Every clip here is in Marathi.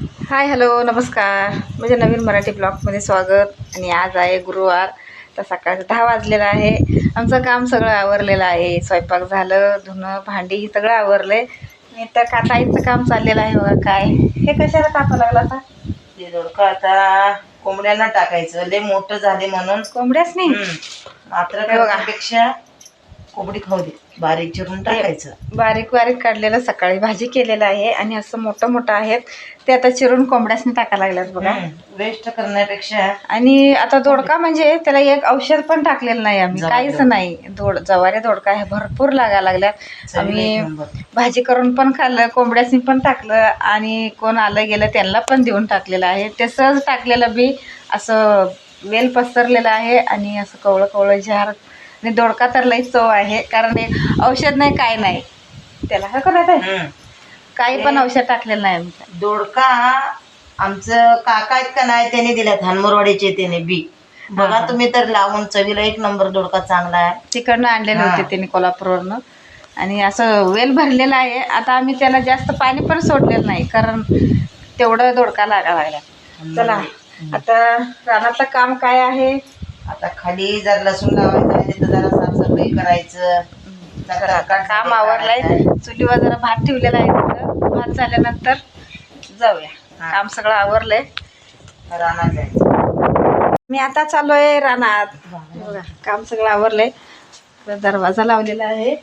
हाय हॅलो नमस्कार. म्हणजे नवीन मराठी ब्लॉगमध्ये स्वागत. आणि आज आहे गुरुवार तर सकाळचं दहा वाजलेलं आहे. आमचं काम सगळं आवरलेलं आहे. स्वयंपाक झालं धुणं भांडी सगळं आवरलं. आहे तर काताईचं काम चाललेलं आहे बघा काय. हे कशाला टाकावं लागलं आता? ते दोडका आता कोंबड्यांना टाकायचं. लय मोठं झाले म्हणून. कोंबड्याच नाही. मात्र हे बघा. पेक्षा कोंबडी खाऊ दे बारीक चिरून टाकायचं. बारीक बारीक काढलेलं सकाळी भाजी केलेलं आहे आणि असं मोठं मोठं आहेत. ते आता चिरून कोंबड्यासनी टाकायला लागल्यात बघा. वेस्ट करण्यापेक्षा आणि आता दोडका म्हणजे त्याला एक औषध पण टाकलेलं नाही आम्ही. काहीच. नाही. दोड जवारे दोडका हे भरपूर लागायला लागल्यात. आम्ही. भाजी करून पण खाल्लं कोंबड्यासनी पण टाकलं आणि कोण आलं गेलं त्यांना पण देऊन टाकलेलं आहे. ते सहज टाकलेलं बी असं वेल पसरलेलं आहे आणि असं कवळं कवळं झार आणि दोडका तर लई चव आहे कारण एक औषध नाही काय नाही त्याला काय करायचं आहे? हम्म. काही पण औषध टाकलेलं नाही. दोडका आमचं काका आहेत का नाही त्याने दिल्यात हनमरवाडीचे त्याने बी बघा हा. तुम्ही तर लावून चवीला एक नंबर दोडका चांगला आहे तिकडनं आणलेले हा. होते त्यांनी कोल्हापूरवरनं आणि असं वेल भरलेलं आहे आता आम्ही त्याला जास्त पाणी पण सोडलेलं नाही कारण तेवढं दोडका लागायला लागला चला आता रानातलं काम काय आहे आता खाली जर लसूण लावायचं आहे तर जरा साफसफाई करायचं. काम आवरलंय. चुलीवर जरा भात ठेवलेला आहे तिथं. भात झाल्यानंतर जाऊया. हा. काम सगळं आवरलंय. रानात जायचं. मी आता चाललोय रानात. बघा काम सगळं आवरलंय. दरवाजा लावलेला आहे.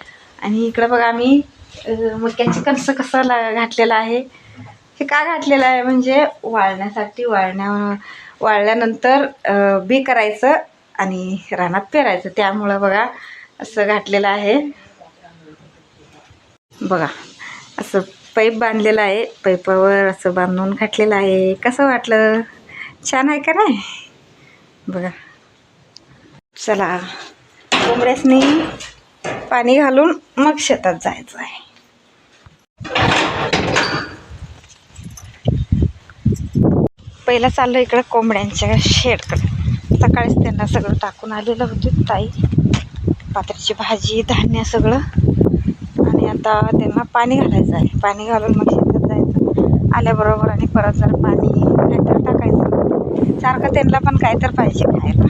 आणि इकडं बघा आम्ही अं, मक्याची कणसं कसं ला घातलेलं आहे. हे का घातलेलं आहे? म्हणजे वाळण्यासाठी वाळण्या वाळल्यानंतर अं, बी करायचं. आणि रानात पेरायचं. त्यामुळं बघा असं घातलेलं आहे. बघा असं पाईप बांधलेलं आहे. पाईपावर असं बांधून घातलेलं आहे. कसं वाटलं? छान आहे का नाही? बघा. चला कोंबड्यासनी पाणी घालून मग शेतात जायचं आहे. पहिलं चाललं इकडं कोंबड्यांच्या शेडकडं. सकाळीच त्यांना सगळं टाकून आलेलं होतं ताई. पात्राची भाजी धान्य सगळं. आणि आता त्यांना पाणी घालायचं आहे. पाणी घालून मग शेतात जायचं. आल्याबरोबर आणि परत जरा पाणी काहीतरी टाकायचं. सारखं त्यांना पण काय तर पाहिजे खायला.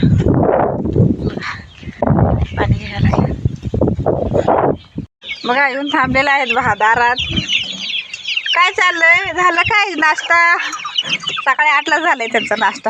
पाणी घ्यायला. मग येऊन थांबलेला आहेत बहा दारात. काय चाललंय? झालं काय नाश्ता? सकाळी आठला झालाय त्यांचा नाश्ता.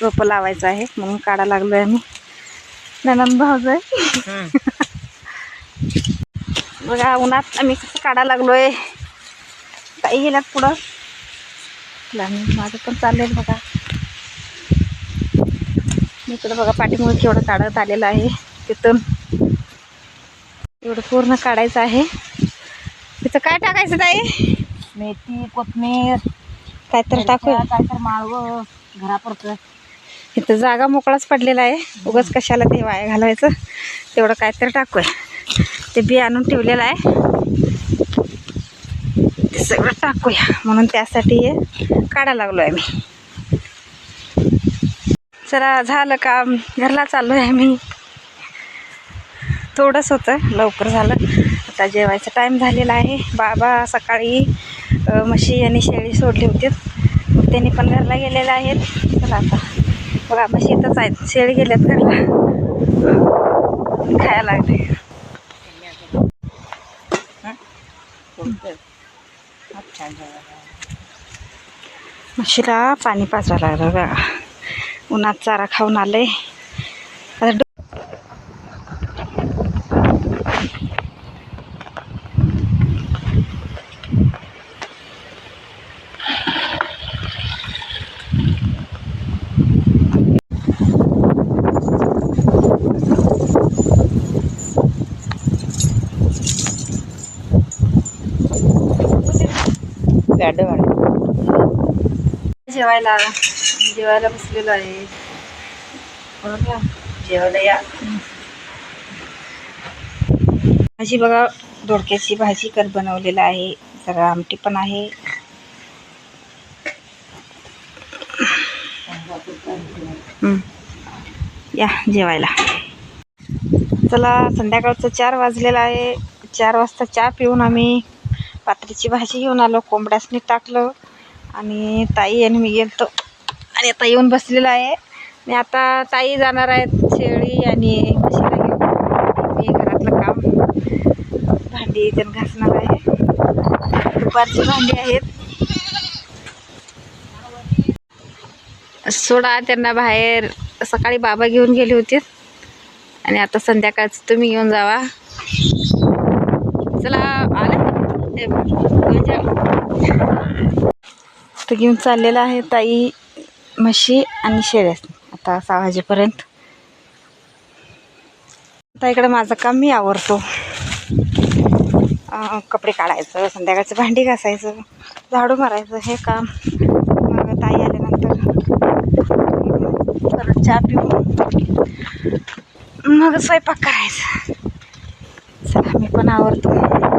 रोपं लावायचं आहे. म्हणून काढा लागलो आम्ही. ननंद भाऊज आहे. बघा उन्हात आम्ही कसं काढा लागलोय. काही गेल्यात पुढं. माझं पण चाललंय बघा. इकडं बघा पाठीमुळे केवढं काढत आलेलं आहे तिथून. एवढं पूर्ण काढायचं आहे. तिथं काय टाकायचं ताई? मेथी कोथमीर काय तर टाकू काय तर माळवं घरापुरतं. इथं जागा मोकळाच पडलेला आहे. उगाच कशाला ते वाया घालवायचं? तेवढं काय तर टाकूया. ते बी आणून ठेवलेलं आहे. ते सगळं टाकूया. म्हणून त्यासाठी हे काढा लागलो आहे मी. चला झालं काम. घरला चाललो आहे मी थोडंच होतं. लवकर झालं. आता जेवायचा टाईम झालेला आहे. बाबा सकाळी म्हशी आणि शेळी सोडली होती. मग त्यांनी पण घरला गेलेले आहेत. चला आता. बघा म्हशी शेतच आहेत. शेळ गेल्यात घरला. खायला लागले. म्हशीला पाणी पाजायला लागलं बघा. उन्हात चारा खाऊन आले गाडं वाढ जेवायला. जेवायला बसलेलो आहे. जेवायला या. भाजी बघा दोडक्याची भाजी कर बनवलेला आहे. जरा आमटी पण आहे. या जेवायला. चला संध्याकाळचं चार वाजलेलं आहे. चार वाजता चहा पिऊन आम्ही पात्रीची भाजी घेऊन आलो कोंबड्यासनी टाकलं आणि ताई आणि मी गेलतो. आणि आता येऊन बसलेलं आहे. आणि आता ताई जाणार आहेत शेळी आणि म्हशीला घेऊन. मी घरातलं काम भांडी त्यानं घासणार आहे. दुपारची भांडी आहेत. सोडा त्यांना बाहेर सकाळी बाबा घेऊन गेले होते. आणि आता संध्याकाळचं तुम्ही घेऊन जावा. चला आलं? तर घेऊन चाललेलं आहे ताई म्हशी आणि शेळ्यास आता सहा वाजेपर्यंत. आता इकडं माझं काम मी आवरतो. कपडे काढायचं संध्याकाळचं भांडी घासायचं झाडू मारायचं हे काम. मग ताई आल्यानंतर परत चहा पिऊन मग स्वयंपाक करायचा. चला मी पण आवरतो.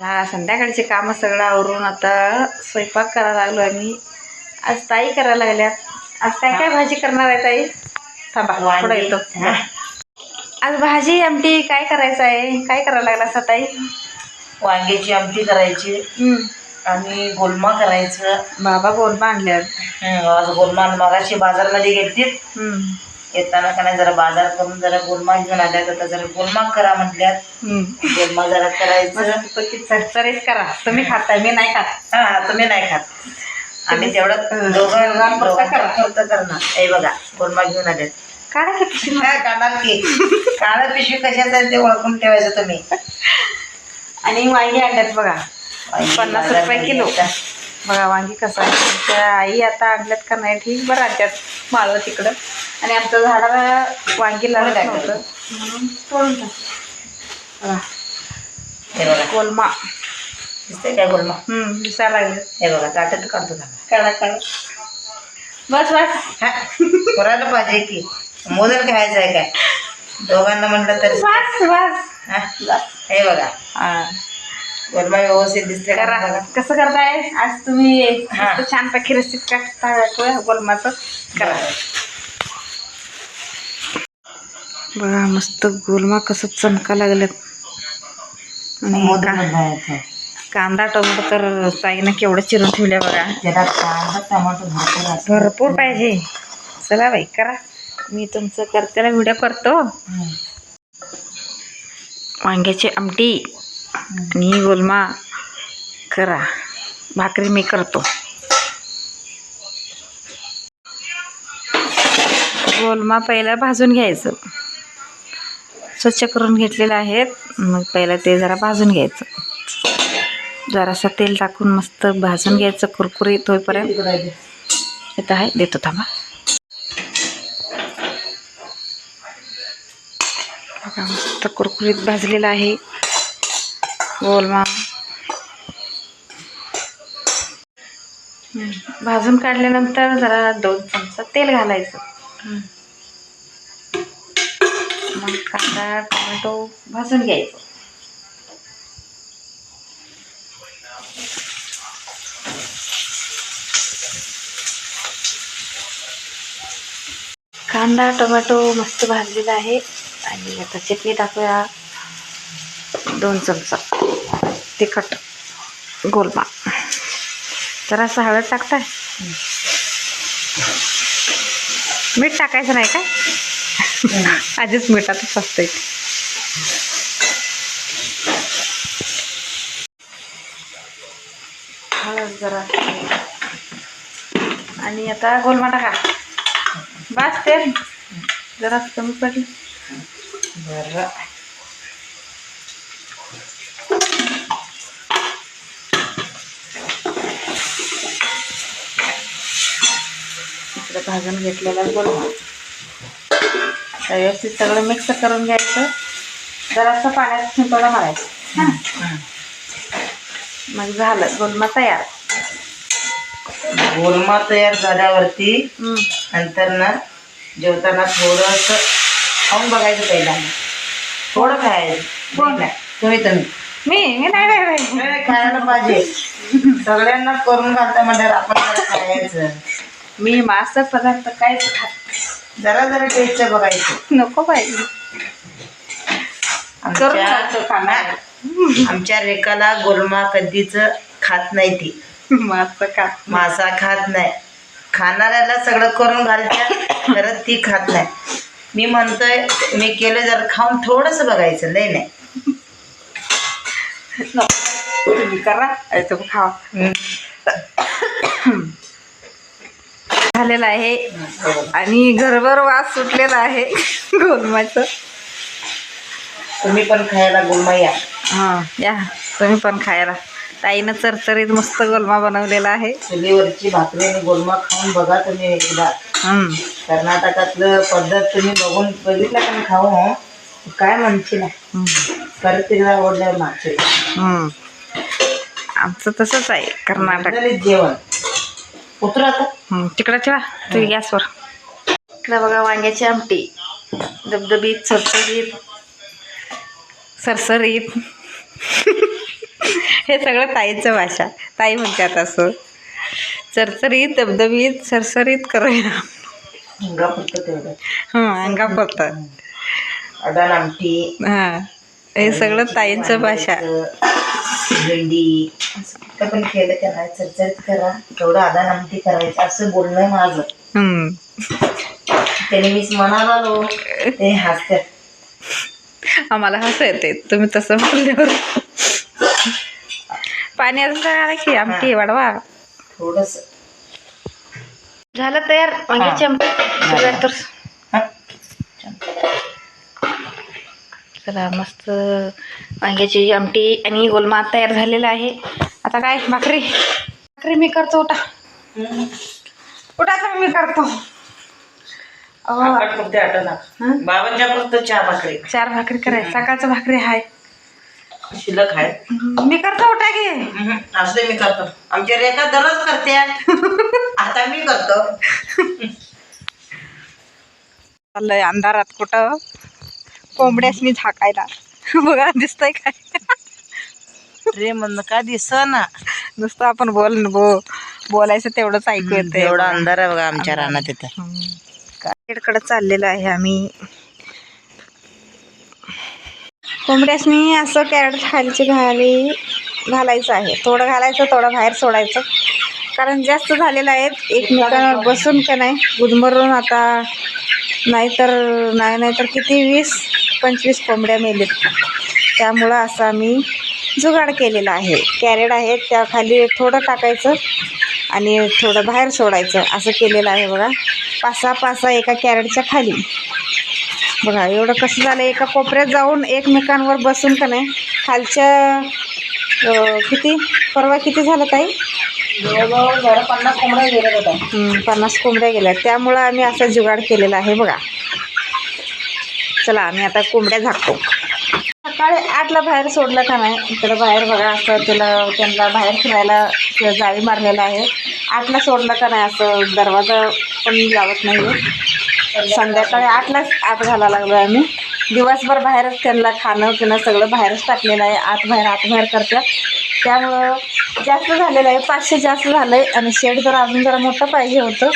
हा संध्याकाळचे कामं सगळं आवरून आता स्वयंपाक करायला लागलो आम्ही. आज ताई करायला लागल्यात आज काय काय भाजी करणार आहे ताई? थांबा थोडं येतो. आज भाजी आमटी काय करायचं आहे? काय करायला लागला असा ताई? वांग्याची आमटी करायची हम्म. आणि गोलमा करायचं. बाबा गोलमा आणल्यात. आज गोलमा मगाशी बाजारमध्ये हम्म. येताना का नाही जरा बाजार करून जरा गोलमा घेऊन आल्यात आता जरा गोलमा करा म्हटल्यात. हम्म. गोलमा जरा करायचं. चरचरीत करा. तुम्ही खाताय मी नाही खात. हा तुम्ही नाही खात. आम्ही तेवढं दोघं. दोघांपुरतं करणार. हे बघा गोलमा घेऊन आल्यात काढा की पिशवी. काय काढणार की? काळं पिशवी कशाचं आहे ते ओळखून ठेवायचं तुम्ही. आणि वांगी आणल्यात बघा. पन्नास रुपये किलो. बघा वांगी कसं आहे. तुमच्या आई आता आणल्यात का नाही ठीक बरं आणल्यात माळव तिकडं. आणि आमच्या झाडाला वांगी लागत नव्हतं. म्हणून तोडून बघा. हे बघा. कोलमा दिसतंय काय गोलमा? हम्म दिसायला लागले. हे बघा ताटात काढतो. काढा काढा. बस बस. हा, करायला पाहिजे की. मोदन खायचं आहे काय? दोघांना म्हटलं तर. बस बस. हा, हे बघा. हा. गोलमा व्यवस्थित दिसते करा. कसं करताय? आज तुम्ही. मस्त छानपैकी रेसिपी टाकता गोलमाचं करा. बघा मस्त गोलमा कसं चमका लागलेत आणि. कांदा टोमॅटो तर ताईनं केवढं चिरून ठेवल्या बघा. कांदा भरपूर पाहिजे. चला बाई करा. मी तुमचं करतेला व्हिडिओ करतो. वांग्याची आमटी. आणि गोलमा करा. भाकरी मी करतो. गोलमा पहिला भाजून घ्यायचं. स्वच्छ करून घेतलेलं आहे. मग पहिलं ते जरा भाजून घ्यायचं. जरासं तेल टाकून मस्त भाजून घ्यायचं. कुरकुरीत होईपर्यंत. येत आहे. देतो थांबा. मस्त कुरकुरीत भाजलेलं आहे. हं, भाजून काढल्यानंतर जरा दोन चमचा तेल घालायचं. मग कांदा टोमॅटो भाजून घ्यायचं. कांदा टोमॅटो मस्त भाजलेला आहे. आणि आता चटणी टाकूया. दोन चमचा. तिखट गोलमा जरासं हळद टाकताय? मीठ टाकायचं नाही काय? आधीच मिठातच असतंय हळद जरा. आणि आता गोलमा टाका बस तेल. जरा कमी पडलं. बरं. भाजून घेतलेला गोलमा आता व्यवस्थित सगळं मिक्स करून घ्यायचं. जरासं पाण्यात शिंतोडा मारायचं. हां. हं. मग झालं. गोलमा तयार. गोलमा तयार झाल्यावरती हम्म. नंतर ना जेवताना थोडस खाऊन बघायचं पहिला थोडं खायचं. कोण? नाही, तुम्ही तुम्ही. मी? मी नाही बाई बाई नाही, खायला पाहिजे. सगळ्यांना करून घालता म्हणल्यावर आपण जरा खायचं. मी मांस पदार्थ काहीच खात जरा जरा टेस्ट बघायचं. नको पाहिजे करून आमच्या खाणार. आमच्या रेखाला गोलमा कधीच खात नाही ती. मांस का मासा खात नाही. खाणाऱ्याला सगळं करून घालत्या खरं ती खात नाही. मी म्हणतोय मी केलं जरा खाऊन थोडस बघायचं लय नाही. नको. तुम्ही करा. आणि तुम्ही खावा. हम्म. झालेलं आहे. आणि घरभर वास सुटलेला आहे. गोलमाचं. तुम्ही पण खायला गोलमा या. हां या. तुम्ही पण खायला. ताईनं चरचरीत मस्त गोलमा बनवलेला आहे. चुलीवरची भाकरी आणि गोलमा खाऊन बघा तुम्ही एकदा. हम्म. कर्नाटकातलं पद्धत तुम्ही बघून बघितलं का नाही खाऊ काय म्हणशील. परत एकदा आवडल्यावर मागचे. आमचं तसंच आहे कर्नाटक. जेवण. उतरा आता. तिकडं ठेवा तुम्ही गॅसवर. इकडं बघा वांग्याची आमटी. धबधबीत सरसरीत सरसरीत. हे सगळं ताईचं भाषा. ताई म्हणतात असं. चरचरीत धबधबीत सरसरीत करूया. तेवढं. हां अंगा पडतं आमटी. हां हे सगळं ताईंचं भाषा. भेंडी असं कुठं पण केलं का नाही चरचरीत करा. तेवढं आदान आमटी करायचं असं बोलणं आहे माझं. त्याने मीच म्हणाला आलो ते हसतात आम्हाला हसं येते. तुम्ही तसं बोलल्यावर. पाणी आलं की? आमटी वाढवा थोडस. झालं तयार? आमटी सगळ्यात तर. चला मस्त. वांग्याची आमटी आणि गोलमा तयार झालेला आहे. आता काय? भाकरी. भाकरी मी करतो उठा. उठा तर मी करतो? बाबांच्या फक्त चहा भाकरी. चार भाकरी करायची. सकाळचं भाकरी आहे शिल्लक आहे मी करतो उठा हम्म, असं मी करतो. आमच्या रेखा दररोज करते आता मी करतो. चाललंय अंधारात कुठं? कोंबड्यासनी झाकायला. बघा दिसतंय काय? रे म्हणणं का दिस ना नुसतं आपण बोल बो बोलायचं तेवढंच ऐकू येतं एवढा अंधार आहे बघा आमच्या रानात तिथं कडे चाललेलं आहे आम्ही. कोंबड्यासनी असं कॅरेट खालची घाली घालायचं आहे. थोडं घालायचं थोडं बाहेर सोडायचं. कारण जास्त झालेलं आहे एकमेकांवर बसून का नाही? गुदमरून आता नाहीतर नाही नाहीतर किती वीस पंचवीस कोंबड्या मेलेत. त्यामुळं असं आम्ही जुगाड केलेला आहे. कॅरेट आहे त्या खाली थोडं टाकायचं आणि थोडं बाहेर सोडायचं. असं केलेलं आहे बघा. पासा पासा एका कॅरेटच्या खाली. बघा एवढं कसं झालं एका कोपऱ्यात जाऊन एकमेकांवर बसून का नाही खालच्या किती परवा किती झालं ताई? जवळजवळ जरा पन्नास कोंबड्या गेल्या होत्या. पन्नास कोंबड्या गेल्या त्यामुळं आम्ही असा जुगाड केलेला आहे बघा. चला आम्ही आता कोंबड्या झाकतो. सकाळी आठला बाहेर सोडलं का नाही इकडं बाहेर बघा असं त्याला त्यांना बाहेर फिरायला किंवा जाळी मारलेलं आहे. आठला सोडलं का नाही असं दरवाजा पण लावत नाही संध्याकाळी आठलाच आत घालायला लागलो आम्ही. दिवसभर बाहेरच त्यांना खाणं पिणं सगळं बाहेरच टाकलेलं आहे. आत बाहेर आत बाहेर करतात. त्यामुळं जास्त झालेलं आहे पाचशे जास्त झालं आहे आणि शेड जर अजून जरा मोठं पाहिजे होतं.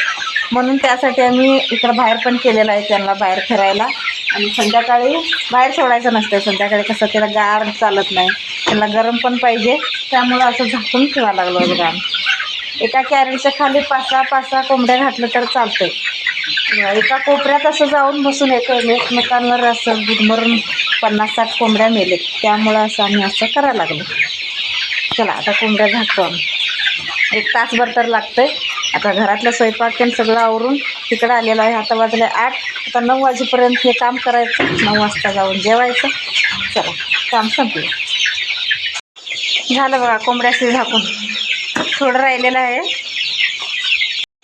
म्हणून त्यासाठी आम्ही इकडं बाहेर पण केलेलं आहे त्यांना बाहेर फिरायला. आणि संध्याकाळी बाहेर सोडायचं नसतं संध्याकाळी कसं त्याला गार चालत नाही. त्यांना गरम पण पाहिजे. त्यामुळं असं झाकून ठेवायला लागलो बघा. आम्ही. एका कॅरेटच्या खाली पाच सहा पाच सहा कोंबड्या घातलं तर चालतं एका कोपऱ्यात असं जाऊन बसून एक एकमेकांवर असं गुदमरून पन्नास साठ कोंबड्या मेलेत. त्यामुळं असं आम्ही असं करायला लागलो. चला आता कोंबड्या झाकतो आम्ही एक तासभर तर लागतंय. आता घरातलं स्वयंपाक पण सगळं आवरून तिकडं आलेलं आहे. आता वाजले आठ. आता नऊ वाजेपर्यंत हे काम करायचं. नऊ वाजता जाऊन जेवायचं. चला काम संपलं. झालं बघा कोंबड्याशी झाकून. थोडं राहिलेलं आहे.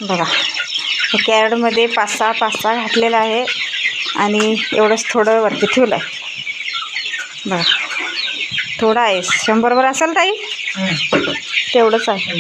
बघा हे कॅरेटमध्ये पाच सहा पाच सहा घातलेलं आहे. आणि एवढंच थोडं वरती ठेवलं आहे. बघा थोडं आहे. शंभरभर असेल ताई? तेवढंच आहे.